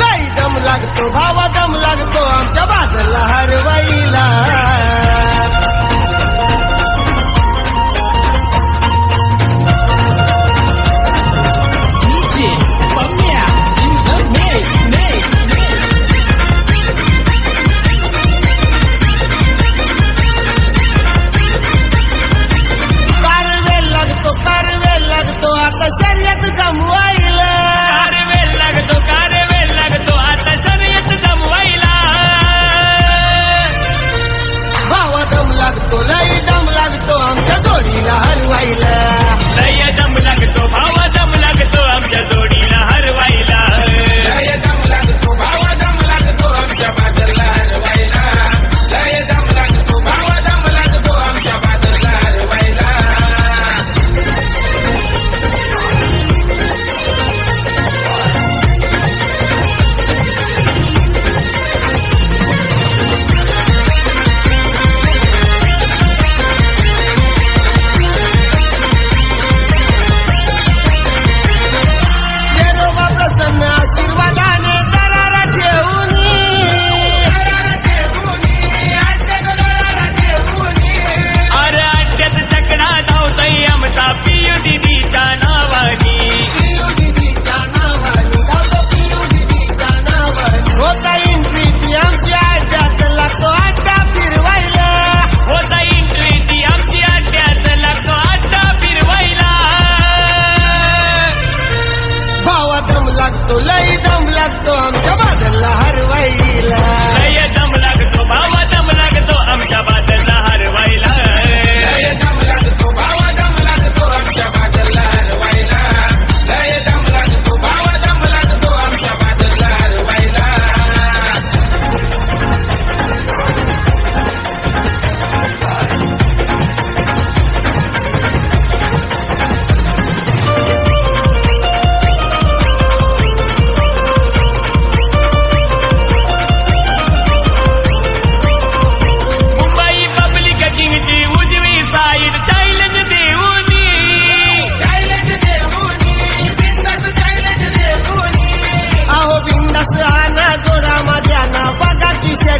लई दम लागतो भावा दम लागतो आमच्या बाजूला हरवाई. থাকতো আমি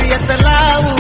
Yes, hasta love. U.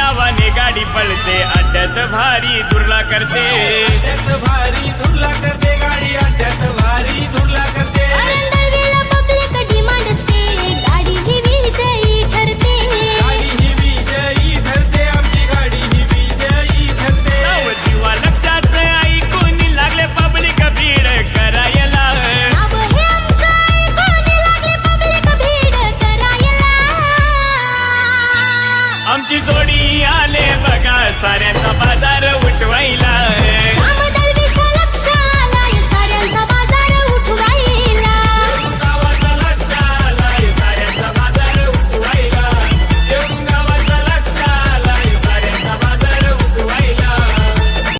नावाने गाडी पळते. अड्ड्यात भारी दुर्ला करते. भारी दुर्ला करते.